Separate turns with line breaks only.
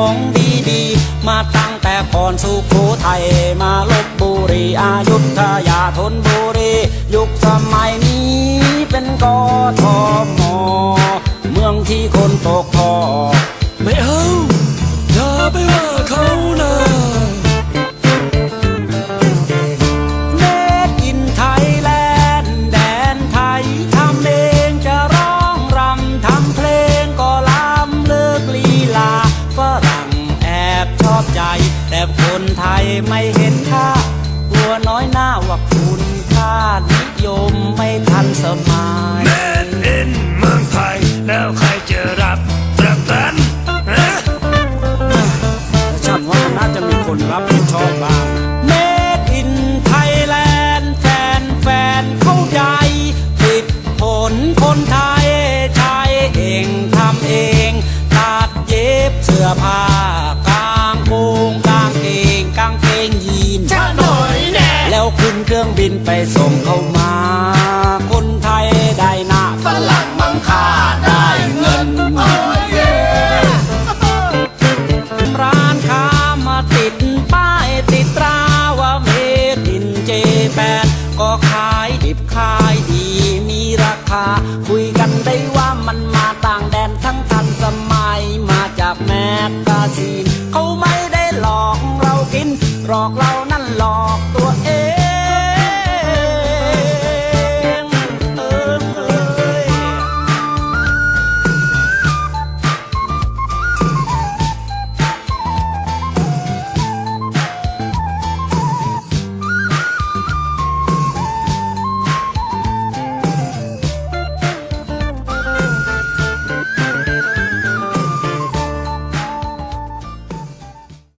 ของดีๆ มาตั้งแต่ก่อนสุโขทัยมาลบบุรีอายุทยาธนบุรียุคสมัยนี้เป็นกทมเมืองที่ แต่คนไทยไม่เห็นค่าหัวน้อยหน้าว่าคุณค่านิยมไม่ทันสมัย
แมนอินเมืองไทย แล้วใครจะรับประกันฮะ
ฉันว่าน่าจะมีคนรับผิดชอบบ้าง รื่องบินไปส่งเข้ามา คนไทยได้หน้าฝรั่งมังค่าได้เงินร้านค้ามาติดป้ายติดตราว่าเมดินเจแปนก็ขายดิบขายดีมีราคา คุยกันได้ว่ามันมาต่างแดนทั้งทันสมัยมาจากแมกกาซีนเขาไม่ได้หลอกเรากินหลอกเรานั่นหลอก